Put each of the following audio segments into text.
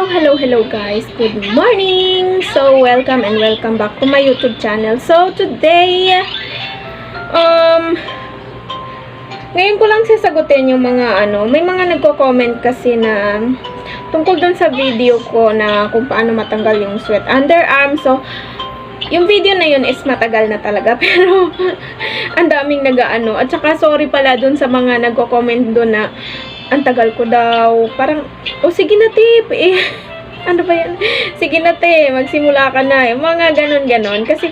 Hello, hello, hello guys. Good morning. So, welcome and welcome back to my YouTube channel. So, today, um, ngayon ko lang sasagutin yung mga ano, may mga nagko-comment kasi na tungkol dun sa video ko na kung paano matanggal yung sweat underarm. So, yung video na yun is matagal na talaga pero ang daming nagaano at saka sorry pala dun sa mga nagko-comment dun na ang tagal ko daw parang o sige na tip eh ano ba yan sige na te magsimula ka na yung mga ganon ganon kasi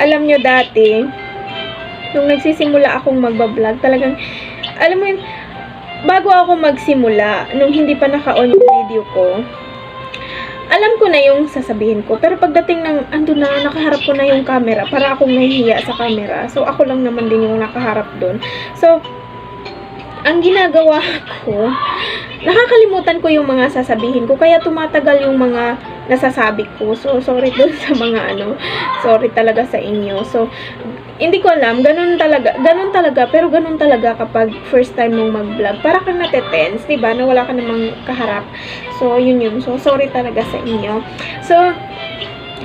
alam nyo dati nung nagsisimula akong magbablog talagang alam mo yun bago ako magsimula nung hindi pa naka-on yung video ko alam ko na yung sasabihin ko. Pero pagdating ng, ando na, nakaharap ko na yung camera, para akong nahihiya sa camera. So, ako lang naman din yung nakaharap doon. So, ang ginagawa ko, nakakalimutan ko yung mga sasabihin ko. Kaya tumatagal yung mga nasasabi ko. So, sorry dun sa mga ano. Sorry talaga sa inyo. So, hindi ko alam, ganun talaga, ganun talaga, pero ganun talaga kapag first time mong mag-vlog. Para kang natetense, ba, na wala ka namang kaharap. So, yun yun. So, sorry talaga sa inyo. So,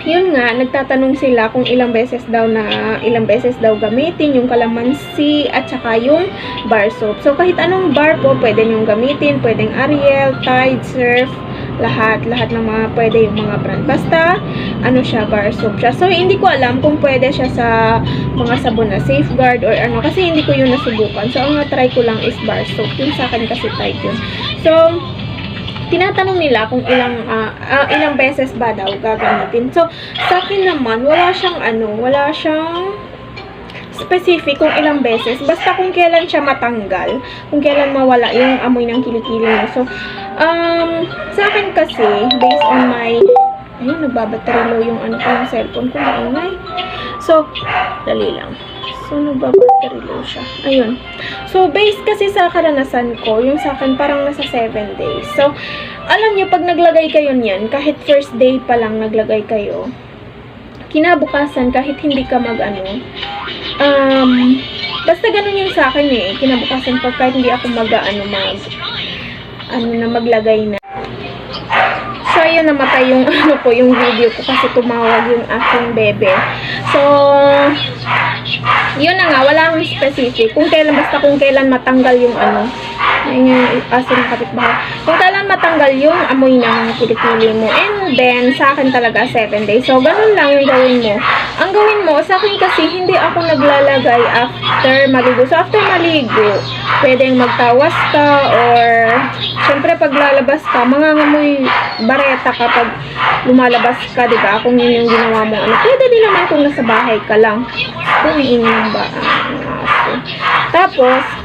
yun nga, nagtatanong sila kung ilang beses daw na, ilang beses daw gamitin yung kalamansi at saka yung bar soap. So, kahit anong bar po, pwede nyong gamitin. Pwedeng Ariel, Tide, Surf, lahat, lahat ng mga pwede yung mga brand. Basta, ano siya, bar soap siya. So, hindi ko alam kung pwede siya sa mga sabon na safeguard or ano, kasi hindi ko yun nasubukan. So, ang na-try ko lang is bar soap. Yung sa akin kasi Tide yun. So, tinatanong nila kung ilang ah, ah, ilang beses ba daw gagamitin. So, sa akin naman, wala siyang ano, wala siyang specific kung ilang beses. Basta kung kailan siya matanggal, kung kailan mawala yung amoy ng kilikili mo. So, um, sa akin kasi, based on my, ayun, nagbabattery low yung ano ko, yung cellphone ko, maingay. So, dali lang. So, nagbabattery low siya. Ayun. So, based kasi sa karanasan ko, yung sa akin parang nasa 7 days. So, alam nyo, pag naglagay kayo niyan, kahit first day pa lang naglagay kayo, kinabukasan, kahit hindi ka mag ano, um, basta ganun yung sa akin eh, kinabukasan pag kahit hindi ako mag ano, mag, ano na maglagay na. So, ayun, namatay yung ano ko, yung video ko kasi tumawag yung aking bebe. So, yun na nga, wala akong specific. Kung kailan, basta kung kailan matanggal yung ano, ayun yung aso ng kapitbahay. Kung kailan matanggal yung amoy ng kilikili mo. And then, sa akin talaga, 7 days. So, ganun lang yung gawin mo. Ang gawin mo, sa akin kasi, hindi ako naglalagay after maligo. So, after maligo, pwedeng magtawas ka or, syempre, pag lalabas ka, mangangamoy bareta kapag lumalabas ka, di ba? Kung yun yung ginawa mo. Ano, pwede din naman kung nasa bahay ka lang. Kumiin yung ba. Tapos,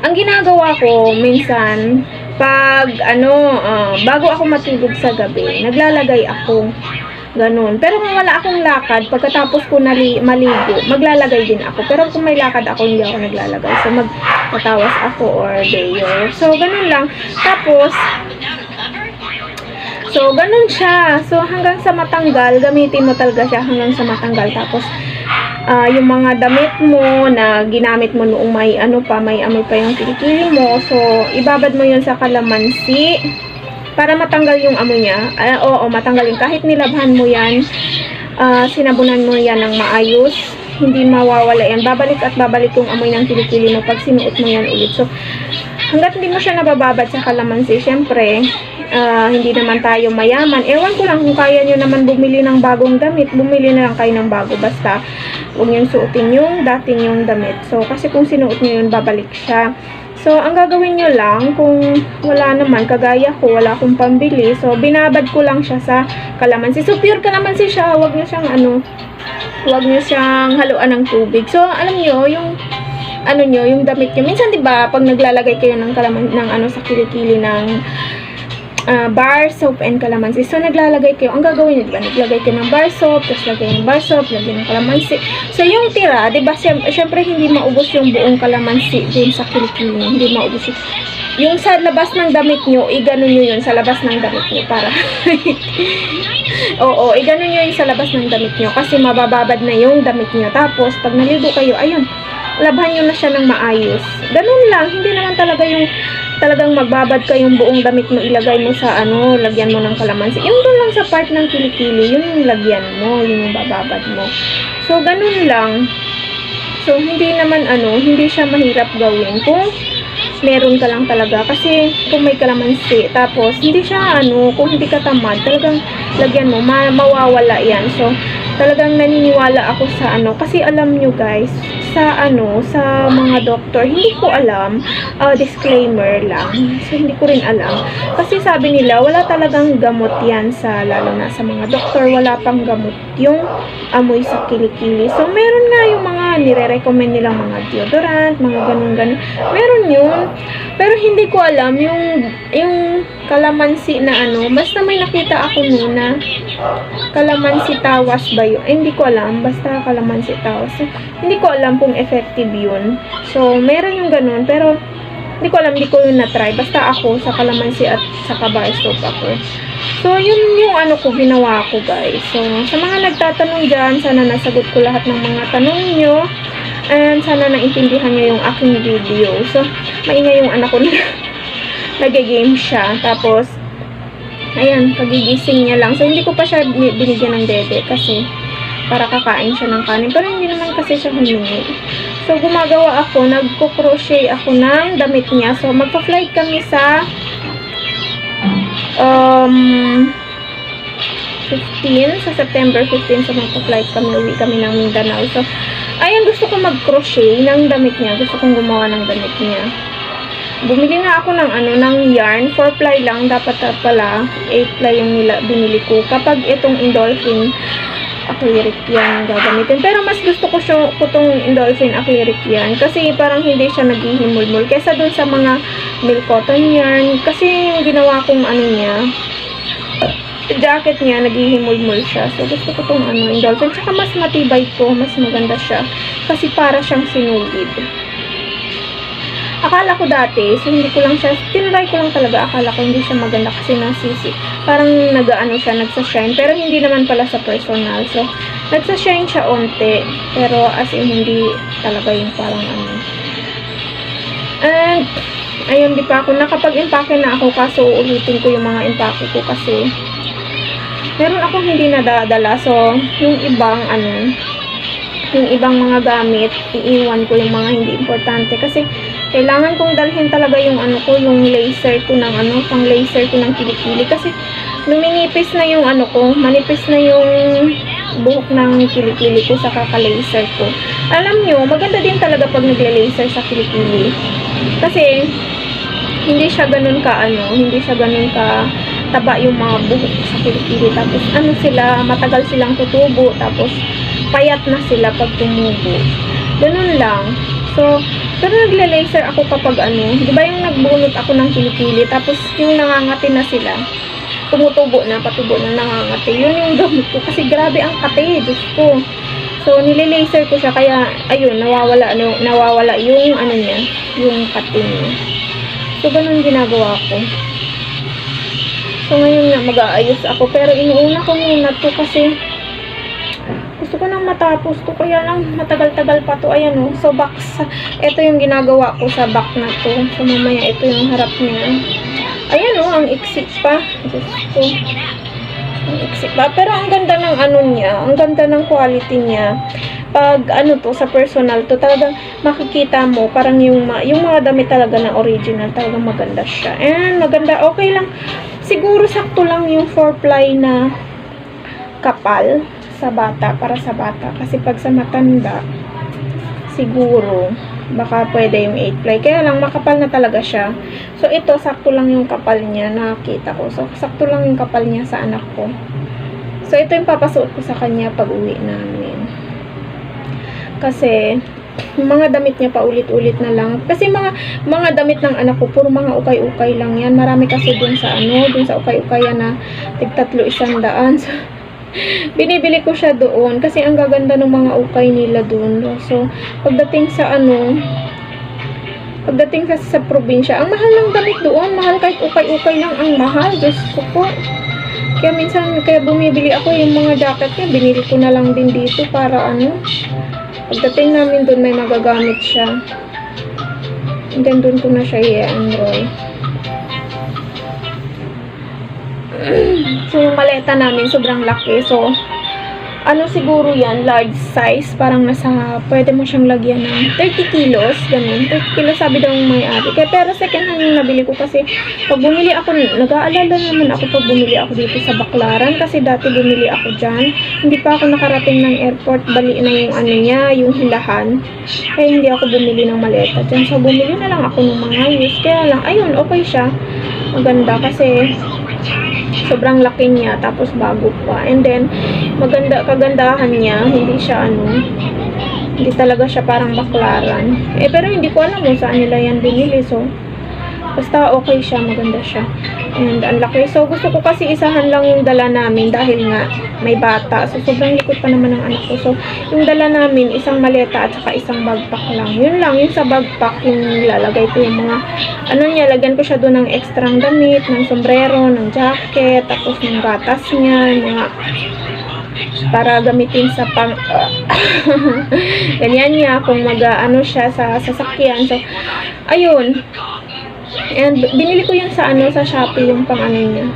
ang ginagawa ko minsan pag ano ah, bago ako matulog sa gabi naglalagay ako ganun. Pero kung wala akong lakad pagkatapos ko nali, maligo maglalagay din ako. Pero kung may lakad ako hindi ako naglalagay. So magtatawas ako or dayo so ganun lang. Tapos So, ganun siya. So, hanggang sa matanggal, gamitin mo talaga siya hanggang sa matanggal. Tapos, ah, yung mga damit mo na ginamit mo noong may ano pa, may amoy pa yung kilikili mo. So, ibabad mo yun sa kalamansi para matanggal yung amoy niya. Ah, oo, matanggal yun. Kahit nilabhan mo yan, ah, sinabunan mo yan ng maayos, hindi mawawala yan. Babalik at babalik yung amoy ng kilikili mo pag sinuot mo yan ulit. So, hanggat hindi mo siya nabababad sa kalamansi, syempre, ah, hindi naman tayo mayaman. Ewan ko lang kung kaya nyo naman bumili ng bagong damit, bumili na lang kayo ng bago. Basta, huwag nyo suotin yung dating yung damit. So, kasi kung sinuot nyo yun, babalik siya. So, ang gagawin nyo lang, kung wala naman, kagaya ko, wala akong pambili, so, binabad ko lang siya sa kalamansi. So, pure kalamansi siya, huwag nyo siyang ano, huwag nyo siyang haluan ng tubig. So, alam nyo, yung ano nyo, yung damit nyo. Minsan, di ba, pag naglalagay kayo ng kalaman, ng ano, sa kilikili ng ah, bar soap and kalamansi. So, naglalagay kayo, ang gagawin nyo, di ba, naglagay kayo ng bar soap, tapos lagay ng bar soap, lagay ng kalamansi. So, yung tira, di ba, syem- syempre, hindi maubos yung buong kalamansi dun sa kilikili. Hindi maubos yung, yung sa labas ng damit nyo, iganon nyo yun sa labas ng damit nyo para Oo, eh ganun yun sa labas ng damit nyo kasi mabababad na yung damit nyo. Tapos, pag naligo kayo, ayun, labhan nyo na siya ng maayos. Ganun lang, hindi naman talaga yung talagang magbabad ka yung buong damit mo, ilagay mo sa ano, lagyan mo ng kalamansi. Yung doon lang sa part ng kilikili, yun yung lagyan mo, yun yung bababad mo. So, ganun lang. So, hindi naman ano, hindi siya mahirap gawin. Kung meron ka lang talaga. Kasi, kung may kalamansi, tapos, hindi siya ano, kung hindi ka tamad, talagang lagyan mo, ma mawawala yan. So, talagang naniniwala ako sa ano, kasi alam nyo guys, sa ano, sa mga doktor, hindi ko alam, ah, disclaimer lang, so hindi ko rin alam. Kasi sabi nila, wala talagang gamot yan sa, lalo na sa mga doktor, wala pang gamot yung amoy sa kilikili. So, meron nga yung mga nire-recommend nilang mga deodorant, mga ganun-ganun. Meron yun. Pero hindi ko alam yung, yung kalamansi na ano, basta may nakita ako noon na kalamansi tawas ba yun? Eh, hindi ko alam. Basta kalamansi tawas. So, hindi ko alam kung effective yun. So, meron yung ganun. Pero, hindi ko alam, hindi ko yun na-try. Basta ako, sa kalamansi at sa bar soap ako. So, yun yung ano ko, ginawa ko, guys. So, sa mga nagtatanong dyan, sana nasagot ko lahat ng mga tanong nyo. And sana naintindihan nyo yung aking video. So, maingay yung anak ko na nag-game siya. Tapos, ayan, kagigising niya lang. So, hindi ko pa siya bi- binigyan ng dede kasi para kakain siya ng kanin. Pero hindi naman kasi siya humingi. So, gumagawa ako, nagko-crochet ako ng damit niya. So, magpa-flight kami sa um, 15, sa September 15, so magpa-flight kami, uwi kami ng Mindanao. So, ayan, gusto ko mag-crochet ng damit niya. Gusto kong gumawa ng damit niya. Bumili nga ako ng ano, ng yarn. 4 ply lang. Dapat pala 8 ply yung nila, binili ko. Kapag itong Indolphin acrylic yan gagamitin. Pero mas gusto ko siya, ko tong Indolphin acrylic yan. Kasi parang hindi siya naghihimulmul. Kesa dun sa mga milk cotton yarn. Kasi yung ginawa kong ano niya, jacket niya, naghihimulmul siya. So, gusto ko tong ano, Indolphin. Tsaka mas matibay to. Mas maganda siya. Kasi para siyang sinugid. Akala ko dati, so hindi ko lang siya, tinry ko lang talaga, akala ko hindi siya maganda kasi nasisi. Parang nag-ano siya, nagsa-shine. Pero hindi naman pala sa personal. So, nagsa-shine siya onte. Pero as in, hindi talaga yung parang ano. And, ayun, di pa ako, nakapag-impake na ako kaso uulitin ko yung mga impake ko kasi meron akong hindi nadadala. So, yung ibang ano, yung ibang mga gamit, iiwan ko yung mga hindi importante kasi kailangan kong dalhin talaga yung ano ko, yung laser ko ng ano, pang laser ko ng kilikili kasi luminipis na yung ano ko, manipis na yung buhok ng kilikili ko sa kaka-laser ko. Alam nyo, maganda din talaga pag nagle-laser sa kilikili. Kasi, hindi siya ganun ka ano, hindi siya ganun ka taba yung mga buhok sa kilikili. Tapos, ano sila, matagal silang tutubo. Tapos, payat na sila pag tumubo. Ganun lang. So, pero nagle-laser ako kapag ano, di ba yung nagbunot ako ng kilikili, tapos yung nangangati na sila, tumutubo na, patubo na nangangati. Yun yung gamot ko, kasi grabe ang kate, Diyos ko. So, nile-laser ko siya, kaya, ayun, nawawala, nawawala yung, ano niya, yung kate niya. So, ganun ginagawa ko. So, ngayon nga, mag-aayos ako, pero inuuna ko muna to kasi, gusto ko nang matapos to kaya lang matagal-tagal pa to. Ayan oh so back sa ito yung ginagawa ko sa back na to. So mamaya ito yung harap niya. Ayan oh ang iksik pa. Ko ang iksik pa. Pero ang ganda ng ano niya ang ganda ng quality niya. Pag ano to sa personal to talagang makikita mo parang yung yung mga damit talaga na original talagang maganda siya. And maganda. Okay lang. Siguro sakto lang yung 4 ply na kapal sa bata, para sa bata. Kasi pag sa matanda, siguro, baka pwede yung 8 ply. Kaya lang, makapal na talaga siya. So, ito, sakto lang yung kapal niya, nakita ko. So, sakto lang yung kapal niya sa anak ko. So, ito yung papasuot ko sa kanya pag uwi namin. Kasi, mga damit niya pa ulit-ulit na lang. Kasi mga mga damit ng anak ko, puro mga ukay-ukay lang yan. Marami kasi dun sa ano, dun sa ukay-ukayan na tigtatlo isang daan. So, binibili ko siya doon kasi ang gaganda ng mga ukay nila doon. So, pagdating sa ano, pagdating kasi sa probinsya, ang mahal ng damit doon, mahal kahit ukay-ukay lang ang mahal. Diyos ko po. Kaya minsan, kaya bumibili ako yung mga jacket niya, binili ko na lang din dito para ano, pagdating namin doon may magagamit siya. And then doon ko na siya i-enroll. So, yung maleta namin, sobrang laki. So, ano siguro yan, large size, parang nasa, pwede mo siyang lagyan ng 30 kilos, ganun. 30 kilos sabi daw ng may-ari. Kaya, pero second hand yung nabili ko kasi, pag bumili ako, nag-aalala naman ako pag bumili ako dito sa Baklaran, kasi dati bumili ako dyan. Hindi pa ako nakarating ng airport, bali na yung ano niya, yung hilahan. Kaya hindi ako bumili ng maleta dyan. So, bumili na lang ako ng mga use. Kaya lang, ayun, okay siya. Maganda kasi sobrang laki niya tapos bago pa. And then maganda kagandahan niya hindi siya ano hindi talaga siya parang baklaran. Eh pero hindi ko alam kung saan nila yan binili so basta okay siya maganda siya. And ang laki. So gusto ko kasi isahan lang yung dala namin dahil nga may bata. So sobrang likod pa naman ng anak ko. So yung dala namin isang maleta at saka isang bagpack lang. Yun lang yung sa bagpack yung lalagay ko yung mga ano niya, lagyan ko siya doon ng ekstrang damit, ng sombrero, ng jacket, tapos ng gatas niya, mga para gamitin sa pang ganyan niya kung mag ano siya sa sasakyan. So ayun and binili ko yun sa ano sa Shopee yung pang ano niya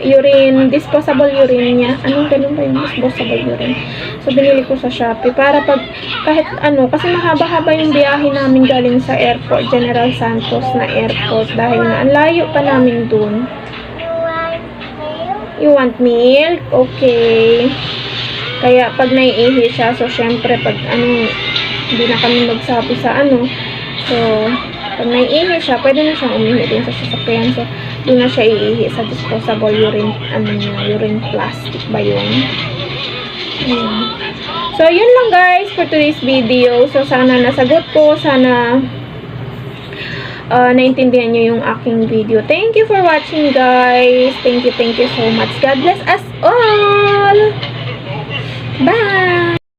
urine, disposable urine niya. Anong ganun ba yung disposable urine? So, binili ko sa Shopee para pag, kahit ano, kasi mahaba-haba yung biyahe namin galing sa airport, General Santos na airport, dahil na, ang layo pa namin dun. You want milk? Okay. Kaya, pag naiihi siya, so, syempre, pag, ano, hindi na kami magsabi sa, ano, so, pag may ihi siya, pwede na siyang umihi din sa sasakyan. So, doon na siya iihi sa disposable urine, ano niya, urine plastic ba yun? Ayan. So, yun lang guys for today's video. So, sana nasagot ko. Sana uh, naintindihan nyo yung aking video. Thank you for watching, guys. Thank you, thank you so much. God bless us all. Bye!